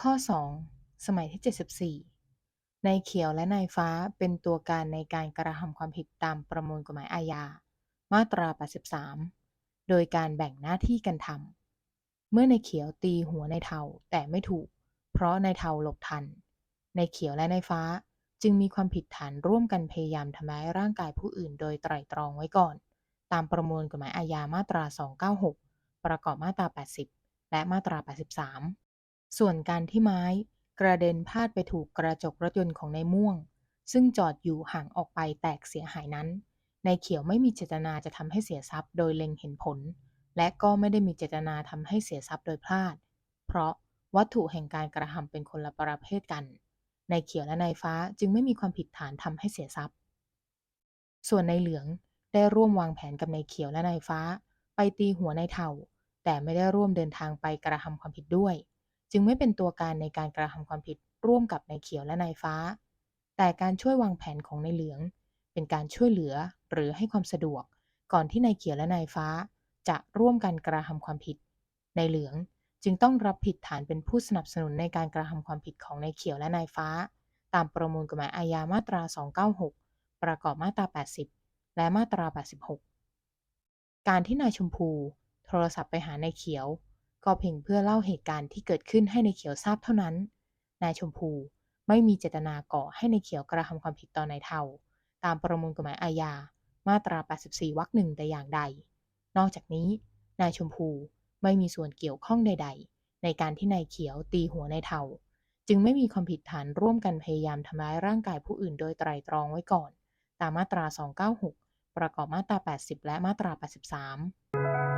ข้อ 2 สมัยที่ 74 นายเขียวและนายฟ้าเป็นตัวการในการกระทำความผิดตามประมวลกฎหมายอาญา มาตรา 83 โดยการแบ่งหน้าที่กันทำ เมื่อนายเขียวตีหัวนายเทาแต่ไม่ถูก เพราะนายเทาหลบทัน นายเขียวและนายฟ้า จึงมีความผิดฐานร่วมกันพยายามทำร้ายร่างกายผู้อื่นโดยไตร่ตรองไว้ก่อน ตามประมวลกฎหมายอาญามาตรา 296 ประกอบมาตรา 80 และมาตรา 83 ส่วนการที่ไม้ กระเด็นพาดไปถูกกระจกรถยนต์ของนายม่วง ซึ่งจอดอยู่ห่างออกไปแตกเสียหายนั้นนายเขียวไม่มีเจตนาจะทำให้เสียทรัพย์โดยเล็งเห็นผล และก็ไม่ได้มีเจตนาทำให้เสียทรัพย์โดยพลาด เพราะวัตถุแห่งการกระทำเป็นคนละประเภทกัน นายเขียวและนายฟ้าจึงไม่มีความผิดฐานทำให้เสียทรัพย์ ส่วนนายเหลืองได้ร่วมวางแผนกับนายเขียวและนายฟ้า ไปตีหัวนายเทาแต่ไม่ได้ร่วมเดินทางไปกระทำความผิดด้วย จึงไม่เป็นตัวการในการกระทำความผิดร่วมกับนายเขียวและนายฟ้า แต่การช่วยวางแผนของนายเหลือง เป็นการช่วยเหลือหรือให้ความสะดวก ก่อนที่นายเขียวและนายฟ้า จะร่วมกันกระทำความผิดนายเหลือง จึงต้องรับผิดฐานเป็นผู้สนับสนุนในการกระทำความผิดของนายเขียวและนายฟ้า ตามประมวลกฎหมายอาญามาตรา 296 ประกอบมาตรา 80 และมาตรา 86 การที่นายชมพู โทรศัพท์ไปหานายเขียว ก็เพียงเพื่อเล่าเหตุการณ์ที่เกิดขึ้นให้นายเขียวทราบเท่านั้น นายชมพูไม่มีเจตนาก่อให้นายเขียวกระทำความผิดต่อนายเทาตามประมวลกฎหมายอาญามาตรา 84 วรรคหนึ่งแต่อย่างใด นอกจากนี้ นายชมพู ไม่มีส่วนเกี่ยวข้องใด ๆ ในการที่นายเขียวตีหัวนายเทาจึงไม่มีความผิดฐานร่วมกันพยายามทำร้ายร่างกายผู้อื่นโดยไตรตรองไว้ก่อน ตามมาตรา 296 ประกอบมาตรา 80 และมาตรา 83